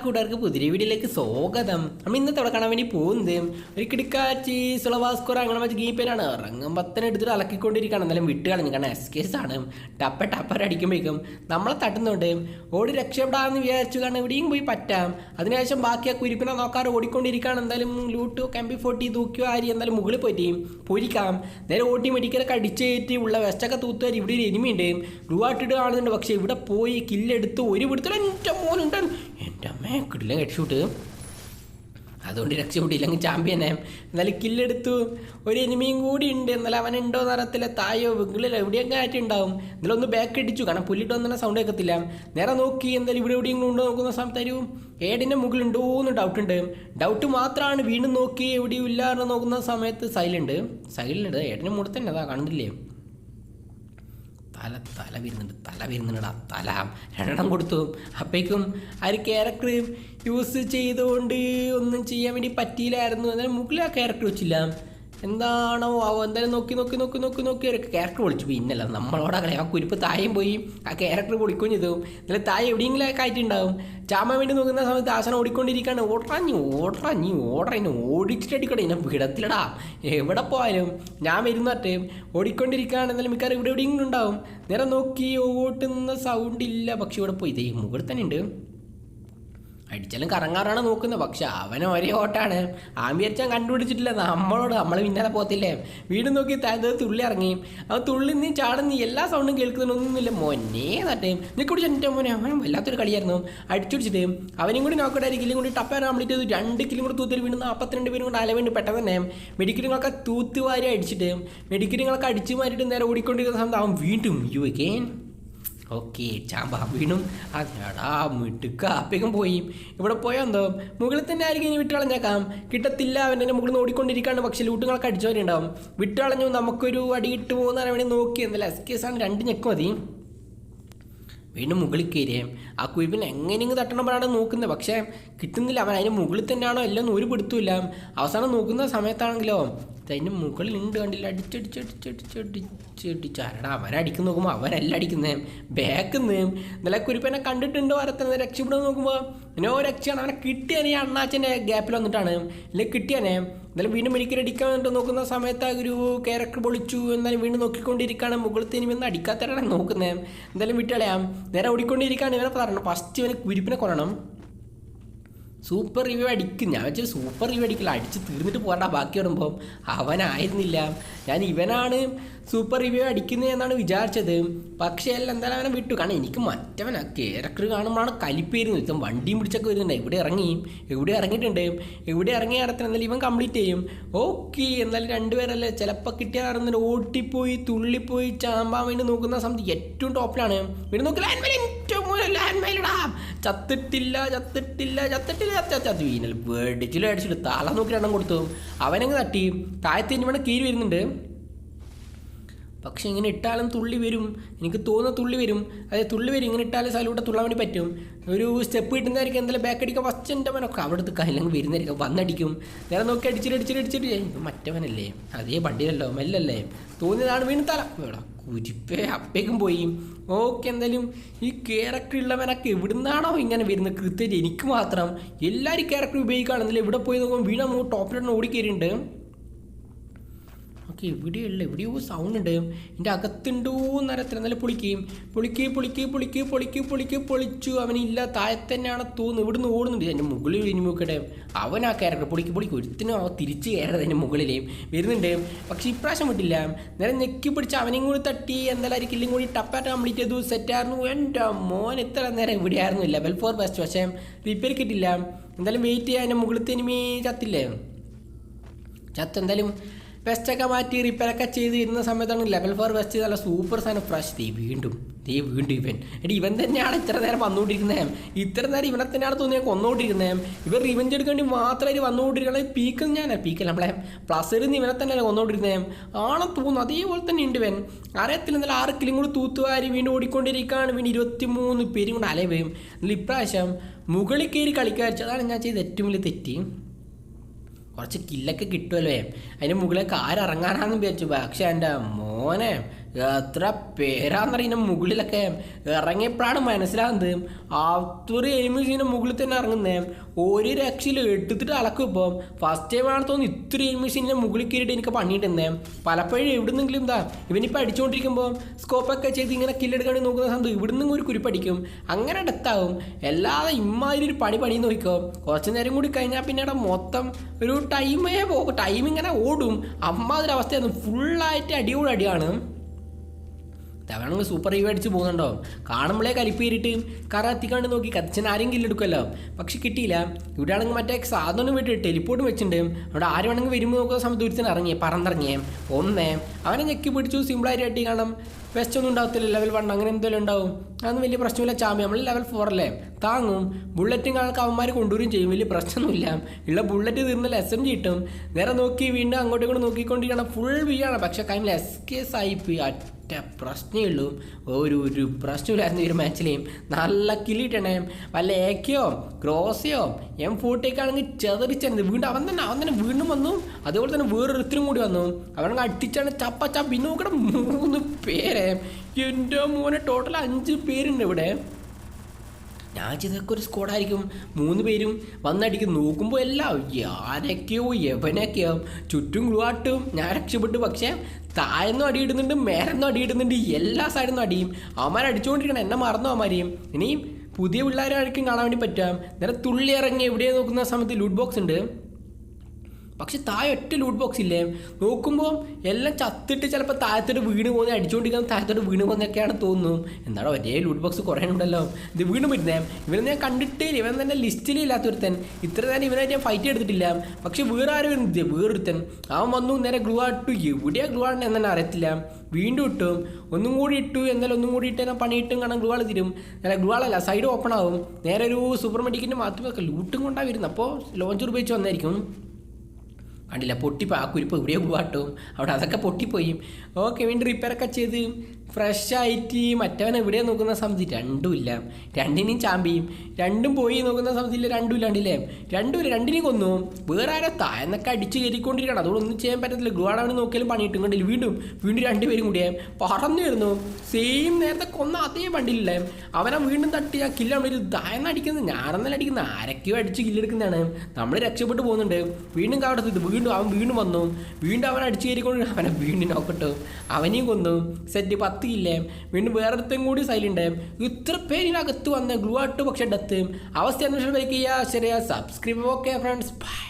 കൂട്ടുകാർക്ക് പുതിയ വീഡിയോയിലേക്ക് സ്വാഗതം. നമ്മൾ ഇന്നത്തെ അവിടെ കാണാൻ വേണ്ടി പോകുന്നത് ഒരു കിടക്കാച്ചി സുളവാസ്കോർ അങ്ങനെ വെച്ച് ഗീപ്പേനാണ് പത്തനം എടുത്തിട്ട് അലക്കിക്കൊണ്ടിരിക്കുകയാണ്. എന്നാലും വിട്ട് കളഞ്ഞു. കാരണം എസ് ആണ്. ടപ്പ ടപ്പർ അടിക്കുമ്പോഴേക്കും നമ്മളെ തട്ടുന്നുണ്ട്. ഓടി രക്ഷപ്പെടാമെന്ന് വിചാരിച്ചു കാരണം എവിടെയും പോയി പറ്റാം. അതിനുശേഷം ബാക്കി ആ കുരിപ്പിനെ നോക്കാറ് ഓടിക്കൊണ്ടിരിക്കുകയാണ്. എന്തായാലും ലൂട്ടോ കമ്പി ഫോട്ടി തൂക്കിയോ ആരി എന്തായാലും മുകളിൽ പോയിട്ട് പൊരിക്കാം. നേരെ ഓട്ടി മെഡിക്കലൊക്കെ കടിച്ചേറ്റി ഉള്ള വെസ്റ്റൊക്കെ തൂത്തുകാർ ഇവിടെ ഒരു എനിമിയുണ്ട് ഗ്ലൂ ആട്ടിട്ട് കാണുന്നുണ്ട് പക്ഷേ ഇവിടെ പോയി കില്ലെടുത്ത് ഒരു പിടുത്തം. എന്റെ മോനുണ്ട് എന്റെ അമ്മേ കിട്ടില്ല ഹെഡ്ഷൂട്ട് അതുകൊണ്ട് രക്ഷപ്പെട്ടില്ലെങ്കിൽ ചാമ്പ്യനെ എന്നാലും കില്ലെടുത്തു ഒരു എനിമിയും കൂടി ഉണ്ട്. എന്നാലും അവൻ ഉണ്ടോ നിറത്തില്ല തായോ വിങ്ങളിലോ എവിടെയൊക്കെ ആയിട്ടുണ്ടാവും എന്നാലും ഒന്ന് ബാക്ക് അടിച്ചു കാരണം പുല്ലിട്ട് വന്നാൽ സൗണ്ട് കേൾക്കത്തില്ല. നേരെ നോക്കി. എന്തായാലും ഇവിടെ എവിടെയെങ്കിലും ഉണ്ടോ നോക്കുന്ന സമയത്ത് ഒരു ഏടിന്റെ മുകളിലുണ്ടോ എന്ന് ഡൗട്ട് ഉണ്ട്. ഡൗട്ട് മാത്രമാണ് വീണ്ടും നോക്കി. എവിടെയും ഇല്ല എന്ന് നോക്കുന്ന സമയത്ത് സൈലുണ്ട് സൈലുണ്ട് ഏടിന്റെ മുകളിൽ തന്നെ അതാ കണ്ടില്ലേ തല തല വരുന്നുണ്ട് തല വരുന്നുണ്ടാ തല. രണ്ടെണ്ണം കൊടുത്തു. അപ്പേക്കും ആ ഒരു ക്യാരക്ടർ യൂസ് ചെയ്തുകൊണ്ട് ഒന്നും ചെയ്യാൻ വേണ്ടി പറ്റിയില്ലായിരുന്നു. എന്നാലും മുകളിൽ ആ ക്യാരക്ടർ വെച്ചില്ല. എന്താണോ അവ എന്തായാലും നോക്കി നോക്കി നോക്കി നോക്കി നോക്കി. ഒരു ക്യാരക്ടർ വിളിച്ചു പിന്നല്ല നമ്മളോട് അങ്ങനെ ആ കുരിപ്പ് തായം പോയി ആ ക്യാരക്ടർ പൊളിക്കുകയും ചെയ്തു. എന്നാലും തായ എവിടെയെങ്കിലും ഒക്കെ ആയിട്ടുണ്ടാവും. ചാമാൻ വേണ്ടി നോക്കുന്ന സമയത്ത് ആസനം ഓടിക്കൊണ്ടിരിക്കുകയാണ്. ഓടാ നീ ഓടാ നീ ഓടിച്ചിട്ട് അടിക്കട്ടെ എന്നെ വിടത്തിലടാ എവിടെ പോയാലും ഞാൻ വരുന്നട്ടെ ഓടിക്കൊണ്ടിരിക്കുകയാണ്. എന്നാലും മിക്കവാറും ഇവിടെ എവിടെയെങ്കിലും ഉണ്ടാവും. നേരെ നോക്കി ഓട്ടുന്ന സൗണ്ട് ഇല്ല. പക്ഷെ ഇവിടെ പോയി. ഇതേ മുകളിൽ തന്നെ ഉണ്ട്. അടിച്ചാലും കറങ്ങാറാണ് നോക്കുന്നത്. പക്ഷെ അവൻ ഒരേ ഓട്ടാണ്. ആമ്പിയച്ചാൻ കണ്ടുപിടിച്ചിട്ടില്ല. നമ്മളോട് നമ്മൾ പിന്നാലെ പോകത്തില്ലേ? വീട് നോക്കി താഴെ തുള്ളി ഇറങ്ങി. അവൻ തുള്ളി നീ ചാടുന്ന എല്ലാ സൗണ്ടും കേൾക്കുന്നൊന്നുമില്ല മൊന്നേ നട്ടേ നീ കൂടി എന്റെ മോനെ. അവൻ വല്ലാത്തൊരു കളിയായിരുന്നു. അടിച്ചുടിച്ചിട്ട് അവനും കൂടി നോക്കട്ടെ കിലും കൂടി ടപ്പാൻ കംപ്ലീറ്റ് ചെയ്തു. രണ്ട് കിലും കൂടി തൂത്തിൽ വീണ്ടും നാൽപ്പത്തിരണ്ട് പേരും കൊണ്ട് അലവേണ്ടി പെട്ടെന്ന് തന്നെ മെഡിക്കലുകളൊക്കെ തൂത്തുവാരി അടിച്ചിട്ട് മെഡിക്കലുകളൊക്കെ അടിച്ചു മാറ്റിയിട്ട് നേരെ ഓടിക്കൊണ്ടിരിക്കുന്ന സമയത്ത് അവൻ വീണ്ടും യു അഗെയിൻ ഓക്കെ ചാമ്പ വീണും അതാടാ മിട്ടുക്ക അപ്പേക്കും പോയി. ഇവിടെ പോയാൽ എന്തോ? മുകളിൽ തന്നെ ആയിരിക്കും ഇനി വിട്ടുകളഞ്ഞേക്കാം. കിട്ടത്തില്ല അവന്റെ മുകളിൽ ഓടിക്കൊണ്ടിരിക്കുകയാണ്. പക്ഷേ ലൂട്ടുകളൊക്കെ അടിച്ചവരുണ്ടാവും. വിട്ടുകളഞ്ഞു നമുക്കൊരു അടിയിട്ട് പോകുന്ന വേണ്ടി നോക്കി. എന്നല്ല എസ് കേസാണ് രണ്ട് ഞെക്ക് മതി. വീണ്ടും മുകളിൽ കയറിയേ. ആ കുഴിപ്പിൽ എങ്ങനെയെങ്കിലും തട്ടണപ്പോഴാണ് നോക്കുന്നത്. പക്ഷേ കിട്ടുന്നില്ല. അവൻ അതിന് മുകളിൽ തന്നെയാണോ? എല്ലാം ഒരു പിടുത്തില്ല അവസാനം നോക്കുന്ന സമയത്താണെങ്കിലോ? അതിന്റെ മുകളിൽ ഉണ്ട് കണ്ടില്ല? അടിച്ചടിച്ചടിച്ചടിച്ചടിച്ചടിച്ച് അരടാ അവരടിക്കുന്ന നോക്കുമ്പോൾ അവരല്ല അടിക്കുന്നേ? ബാക്കിന്ന് നല്ല കുരിപ്പനെ കണ്ടിട്ടുണ്ടോ? വരത്തുന്നത് രക്ഷപ്പെടുന്ന നോക്കുമ്പോൾ നോ രക്ഷയാണ്. അവനെ കിട്ടിയാനെ ഈ അണ്ണാച്ചന്റെ ഗ്യാപ്പിൽ വന്നിട്ടാണ്. അല്ലെങ്കിൽ കിട്ടിയാനെ? എന്നാലും വീണ്ടും മെഡിക്കൽ അടിക്കാൻ വേണ്ടി നോക്കുന്ന സമയത്ത് ആ ഒരു ക്യാരക്ടർ പൊളിച്ചു എന്നാലും വീണ്ടും നോക്കിക്കൊണ്ടിരിക്കുകയാണ് മുകളിൽ ഇനിമൊന്നും അടിക്കാത്തവരാണ് നോക്കുന്നേ. എന്തായാലും വിട്ടളയാം. നേരെ ഓടിക്കൊണ്ടിരിക്കുകയാണ് ഇവനെ പറഞ്ഞു. ഫസ്റ്റ് ഇവന് കുരിപ്പിനെ കൊല്ലണം. സൂപ്പർ റിവ്യൂ അടിക്കും. ഞാൻ വെച്ചാൽ സൂപ്പർ റിവ്യൂ അടിക്കില്ല. അടിച്ച് തീർന്നിട്ട് പോകണ്ട ബാക്കി വരുമ്പം അവനായിരുന്നില്ല. ഞാൻ ഇവനാണ് സൂപ്പർ റിവ്യൂ അടിക്കുന്നത് എന്നാണ് വിചാരിച്ചത്. പക്ഷേ അല്ല എന്തായാലും അവനെ വിട്ടു. കാരണം എനിക്ക് മറ്റവൻ ആ ക്യാരക്ടർ കാണുമ്പോഴാണ് കലിപ്പേരുന്നു ഇപ്പം വണ്ടിയും പിടിച്ചൊക്കെ വരുന്നുണ്ട്. എവിടെ ഇറങ്ങി? എവിടെ ഇറങ്ങിയിട്ടുണ്ട്? എവിടെ ഇറങ്ങിയ ഇടത്തിന് എന്തായാലും ഇവൻ കംപ്ലീറ്റ് ചെയ്യും. ഓക്കെ എന്നാലും രണ്ടുപേരല്ലേ. ചിലപ്പോൾ കിട്ടിയാൽ അറിയുന്നത് ഓട്ടിപ്പോയി തുള്ളിപ്പോയി ചാമ്പാൻ വേണ്ടി നോക്കുന്ന സമയത്ത് ഏറ്റവും ടോപ്പിലാണ് വീട് നോക്കില്ല ഏറ്റവും ലാൻഡ് മൈലടാ ചത്തിട്ടില്ല ചത്തിട്ടില്ല ചത്തിട്ടില്ല ചത്ത വീണൽ വെടിച്ചിലും അടിച്ചിട്ട് തല നോക്കി എണ്ണം കൊടുത്തു. അവനങ്ങ് തട്ടി. താഴത്തിന് വേണം കീരി വരുന്നുണ്ട്. പക്ഷെ ഇങ്ങനെ ഇട്ടാലും തുള്ളി വരും. എനിക്ക് തോന്നുന്ന തുള്ളി വരും. അതായത് തുള്ളി വരും. ഇങ്ങനെ ഇട്ടാലും സലൂട്ട് തുള്ളാൻ വേണ്ടി പറ്റും. ഒരു സ്റ്റെപ്പ് കിട്ടുന്നതായിരിക്കും എന്തായാലും ബാക്ക് അടിക്കാൻ ഫസ്റ്റ് അവനൊക്കെ അവിടെ എടുത്ത് കല്ലെങ്കിൽ വരുന്നതായിരിക്കും വന്നടിക്കും. നേരെ നോക്കി അടിച്ചിട്ട് അടിച്ചിട്ട് അടിച്ചിട്ട്. മറ്റവനല്ലേ? അതേ വണ്ടിയിലല്ലോ മെല്ലല്ലേ? തോന്നിയതാണ് വീണ് തല എടാ കുരിപ്പേ അപ്പേക്കും പോയി. ഓക്കെ എന്തായാലും ഈ ക്യാരക്ടർ ഉള്ളവനൊക്കെ എവിടുന്നാണോ ഇങ്ങനെ വരുന്നത്? കൃത്യമായിട്ട് എനിക്ക് മാത്രം എല്ലാവരും ക്യാരക്ടർ ഉപയോഗിക്കുകയാണെന്നില്ല ഇവിടെ പോയി നോക്കുമ്പോൾ വീണ ടോപ്പിലോട്ട് ഓടിക്കയറിയിട്ടുണ്ട് ഓക്കെ എവിടെയുള്ള എവിടെയോ സൗണ്ട് ഉണ്ട്. എന്റെ അകത്തുണ്ടോ എന്നറിയത്തില്ല. എന്നാലും പൊളിക്കുകയും പൊളിക്കുക പൊളിക്കുക പൊളിക്കുക പൊളിക്കുക പൊളിക്കുക പൊളിച്ചു. അവനില്ല താഴെ തോന്നുന്നു. ഇവിടുന്ന് ഓടുന്നുണ്ട്. എന്റെ മുകളിൽ ഇനി നോക്കട്ടെ. അവൻ ആ ക്യാരക്ടർ പൊളിക്ക് പൊളിക്കും. ഒരുത്തിനും അവ തിരിച്ച് കയറത് എന്റെ മുകളിലേയും വരുന്നുണ്ട്. പക്ഷേ ഇപ്രാവശ്യം വിട്ടില്ല. നേരെ ഞെക്കി പിടിച്ച് അവനെയും കൂടി തട്ടി. എന്തായാലും കില്ലും കൂടി ടപ്പാറ്റ കംപ്ലീറ്റ് ചെയ്തു. സെറ്റായിരുന്നു എന്റെ മോൻ ഇത്ര നേരം ഇവിടെയായിരുന്നു. ലെവൽ ഫോർ ബെസ്റ്റ് പക്ഷേ റിപ്പയർ കിട്ടില്ല. എന്തായാലും വെയിറ്റ് ചെയ്യാൻ എന്റെ മുകളിൽ ഇനിമീ ചത്തില്ലേ? ചത്ത് എന്തായാലും വെസ്റ്റൊക്കെ മാറ്റി റിപ്പയറൊക്കെ ചെയ്ത് ഇരുന്ന സമയത്താണ് ലെവൽ ഫോർ വെസ്റ്റ് നല്ല സൂപ്പർ സാധനം ഫ്രഷ് തീ വീണ്ടും തീ വീണ്ടും ഇവൻ. എടി ഇവൻ തന്നെയാണ് ഇത്ര നേരം വന്നുകൊണ്ടിരിക്കുന്നത് ഇത്ര നേരം ഇവനെ തന്നെയാണ് തോന്നിയത് കൊന്നുകൊണ്ടിരിക്കുന്നത് ഇവർ റിവഞ്ച് എടുക്കാൻ വേണ്ടി മാത്രമായിട്ട് വന്നുകൊണ്ടിരിക്കുന്നത് പീക്കൽ ഞാനാ പീക്കൽ നമ്മളെ പ്ലസ് ഇരുന്ന് ഇവനെ തന്നെയല്ലേ കൊന്നുകൊണ്ടിരിക്കുന്നത് ആണെന്ന് തോന്നുന്നു അതേപോലെ തന്നെ ഉണ്ട് ഇവൻ. അറിയത്തില്ല എന്നാലും ആറ് കിലും കൂടി തൂത്തുവാരി വീണ്ടും ഓടിക്കൊണ്ടിരിക്കുകയാണ് വീണ്ടും ഇരുപത്തി മൂന്ന് പേരും കൂടെ അലവയും എന്നാൽ ഇപ്രാവശ്യം മുകളിൽ കയറി കളിക്കാൻ വെച്ചതാണ് ഞാൻ ചെയ്ത ഏറ്റവും വലിയ തെറ്റ്. കുറച്ച് കില്ലൊക്കെ കിട്ടുമല്ലോ അതിന് മുകളിലേക്ക് ഇറങ്ങാനാണെന്ന് വിചാരിച്ചു. പക്ഷെ എന്റെ മോനെ എത്ര പേരാന്നറിയുന്ന മുകളിലൊക്കെ ഇറങ്ങിയപ്പോഴാണ് മനസ്സിലാകുന്നത്. അത്ര എനിമീസിന്റെ മുകളിൽ തന്നെ ഇറങ്ങുന്നേ. ഒരു രക്ഷയിൽ എടുത്തിട്ട് അളക്കും ഫസ്റ്റ് ടൈം ആണ് തോന്നുന്നു ഇത്ര എനിമീസിന്റെ മുകളിൽ കയറിയിട്ട് എനിക്ക് പണിയിട്ടുന്നേ പലപ്പോഴും എവിടുന്നെങ്കിലും എന്താ ഇവനിപ്പോൾ അടിച്ചുകൊണ്ടിരിക്കുമ്പോൾ സ്കോപ്പൊക്കെ ചെയ്ത് ഇങ്ങനെ കില്ലെടുക്കാൻ നോക്കുന്ന സമയത്ത് ഇവിടുന്ന് ഒരു കുരിപ്പടിക്കും അങ്ങനെ ഡെത്താവും അല്ലാതെ ഇമ്മാതിരി ഒരു പണി പണി നോക്കിക്കോ. കുറച്ച് നേരം കൂടി കഴിഞ്ഞാൽ പിന്നെ അവിടെ മൊത്തം ഒരു ടൈമേ പോകും. ടൈം ഇങ്ങനെ ഓടും. അമ്മാതിരി അവസ്ഥയായിരുന്നു ഫുള്ളായിട്ട് അടിയോട് അവനാണെങ്കിൽ സൂപ്പർ ഹീവ് അടിച്ച് പോകുന്നുണ്ടോ? കാണുമ്പോഴേ കലിപ്പേരിട്ട്. കറ എത്തിക്കാണ്ട് നോക്കി കത്തിച്ചൻ ആരെയും കില്ലെടുക്കുമല്ലോ പക്ഷെ കിട്ടിയില്ല. ഇവിടെ ആണെങ്കിൽ മറ്റേ സാധനം വിട്ട് ടെലിപ്പോർട്ട് വെച്ചിട്ടുണ്ട്. അവിടെ ആര് വേണമെങ്കിൽ വരുമ്പോൾ നോക്കുന്ന സമയത്ത് ഒരുത്തൻ ഇറങ്ങിയേ പറന്നിറങ്ങിയേ ഒന്നേ. അവനെ ഞെക്കി പിടിച്ചു. സിമ്പിളായിട്ട് കാണാം വെസ്റ്റ് ഒന്നും ഉണ്ടാവത്തില്ല. ലെവൽ വൺ അങ്ങനെ എന്തെങ്കിലും ഉണ്ടാവും. അതൊന്നും വലിയ പ്രശ്നമില്ല. ചാമ്പ്യൻ നമ്മൾ ലെവൽ ഫോർ അല്ലേ? താങ്ങും. ബുള്ളറ്റും കാണാൻ അവന്മാർ കൊണ്ടുവരും ചെയ്യും. വലിയ പ്രശ്നമൊന്നുമില്ല. ഉള്ള ബുള്ളറ്റ് തീർന്നാൽ എസ് എം ജി കിട്ടും. നേരെ നോക്കി വീണ്ടും അങ്ങോട്ടും ഇങ്ങോട്ട് നോക്കിക്കൊണ്ടിരിക്കണം ഫുൾ വീഴാണ് പക്ഷേ കൈമിൽ എസ് കെ ആയിപ്പോയി ഒറ്റ പ്രശ്നമേ ഉള്ളൂ. ഒരു ഒരു പ്രശ്നമില്ലായിരുന്നു ഒരു മാച്ചിലെയും നല്ല കിളിയിട്ടണേ വല്ല ഏക്കയോ ക്രോസയോ എം ഫോർട്ടിയൊക്കെ ചെതറിച്ചായിരുന്നു വീണ്ടും അവൻ തന്നെ അവൻ തന്നെ വീണ്ടും വന്നു. അതുപോലെ തന്നെ വേറൊരുത്തരും കൂടി വന്നു. അവനങ്ങ് അടിച്ചാണ് ചപ്പ ചപ്പ പിന്നെ നോക്കണം മൂന്ന് പേരെ. എന്റെ മോനെ ടോട്ടൽ അഞ്ച് പേരുണ്ട് ഇവിടെ. ഞാൻ ചെയ്തൊക്കെ ഒരു സ്ക്വാഡായിരിക്കും. മൂന്ന് പേരും വന്നടിക്ക് നോക്കുമ്പോൾ എല്ലാം ആരൊക്കെയോ എവനൊക്കെയോ ചുറ്റും കുളുവാട്ടും ഞാൻ രക്ഷപ്പെട്ടു. പക്ഷേ താഴെന്നും അടിയിടുന്നുണ്ട് മേരെന്നും അടിയിടുന്നുണ്ട് എല്ലാ സൈഡിൽ നിന്നും അടിയും. അവന്മാർ അടിച്ചുകൊണ്ടിരിക്കണം എന്നെ മറന്നു അവന്മാരെയും ഇനിയും പുതിയ പിള്ളേരായിരിക്കും കാണാൻ വേണ്ടി പറ്റാം. നേരെ തുള്ളി ഇറങ്ങി എവിടെയാണ് നോക്കുന്ന സമയത്ത് ലൂട്ട് ബോക്സ് ഉണ്ട്. പക്ഷെ താഴെ ഒറ്റ ലൂട്ട് ബോക്സ് ഇല്ലേ? നോക്കുമ്പോൾ എല്ലാം ചത്തിട്ട് ചിലപ്പോൾ താഴത്തോട്ട് വീണ് പോകുന്ന അടിച്ചുകൊണ്ടിരിക്കുന്ന താഴത്തോട്ട് വീണ് പോകുന്നൊക്കെയാണ് തോന്നുന്നു. എന്താണ് ഒരേ ലൂട്ട് ബോക്സ് കുറേ ഉണ്ടല്ലോ ഇത് വീണ് വരുന്നേ. ഇവനെ ഞാൻ കണ്ടിട്ടില്ല ഇവൻ തന്നെ ലിസ്റ്റിൽ ഇല്ലാത്തൊരുത്തൻ. ഇത്ര നേരം ഇവനായിട്ട് ഞാൻ ഫൈറ്റ് എടുത്തിട്ടില്ല. പക്ഷെ വേറെ ആരും ഇത് വേറൊരുത്തൻ. അവൻ വന്നു നേരെ ഗ്ലൂ ആട്ടു എവിടെയാ ഗ്ലൂ ആണെന്ന് എന്നെ അറിയത്തില്ല. വീണ്ടും ഇട്ടു. ഒന്നും കൂടി ഇട്ടു. എന്നാലും ഒന്നും കൂടി ഇട്ട് പണി പണിയിട്ടും കാണാൻ ഗ്ലൂ ആൾ തരും. ഗ്ലൂ ആളല്ല സൈഡ് ഓപ്പൺ ആവും. നേരെ ഒരു സൂപ്പർ മെഡിക്കിന്റെ മാത്രമൊക്കെ ലൂട്ടും കൊണ്ടാണ് വരുന്നത്. അപ്പോൾ ലോഞ്ച് ഉപയോഗിച്ച് വന്നായിരിക്കും കണ്ടില്ല. പൊട്ടിപ്പോ ആ കുരിപ്പ് എവിടെയോ പോവാട്ടോ അവിടെ അതൊക്കെ പൊട്ടിപ്പോയി. ഓക്കെ വീണ്ടും റിപ്പയറൊക്കെ ചെയ്ത്. ഫ്രഷ് ആയിട്ട് മറ്റവൻ എവിടെ നോക്കുന്ന സമയത്ത് രണ്ടുമില്ല രണ്ടിനെയും ചാമ്പിയും രണ്ടും പോയി നോക്കുന്ന സമയത്തില്ല രണ്ടും ഇല്ലാണ്ടില്ലേ രണ്ടും ഇല്ല രണ്ടിനെയും കൊന്നു. വേറെ ആരോ താഴെന്നൊക്കെ അടിച്ച് കയറിക്കൊണ്ടിരിക്കണം അതുകൊണ്ടൊന്നും ചെയ്യാൻ പറ്റത്തില്ല. ഗ്ലുവാടാണ് നോക്കിയാലും പണി കിട്ടും. വീണ്ടും വീണ്ടും രണ്ടുപേരും കൂടിയേ പറന്നു വരുന്നു. സെയിം നേരത്തെ കൊന്ന അതേ വണ്ടിയില്ലേ അവനെ വീണ്ടും തട്ടി ആ കില്ലാണ് ഒരു തായെന്ന് അടിക്കുന്നത് ഞാനെന്നല്ല അടിക്കുന്നത്. ആരൊക്കെയോ അടിച്ച് കില്ലെടുക്കുന്നതാണ് നമ്മൾ രക്ഷപ്പെട്ടു പോകുന്നുണ്ട്. വീണ്ടും കാവടത്ത് വീണ്ടും അവൻ വീണ്ടും വന്നു. വീണ്ടും അവൻ അടിച്ച് കയറിക്കൊണ്ട് അവനെ വീണ്ടും നോക്കട്ടു അവനെയും കൊന്നു. സെറ്റ് പത്ത് ഇല്ലേ വീണ്ടും വേറൊരുത്തും കൂടി സൈലുണ്ട് ഇത്ര പേരിനകത്ത് വന്ന് ഗ്ലൂ ആട്ട് പക്ഷെ ഡെത്തും അവസ്ഥ അന്വേഷണം ചെയ്യുക ശരിയാ. Subscribe okay friends bye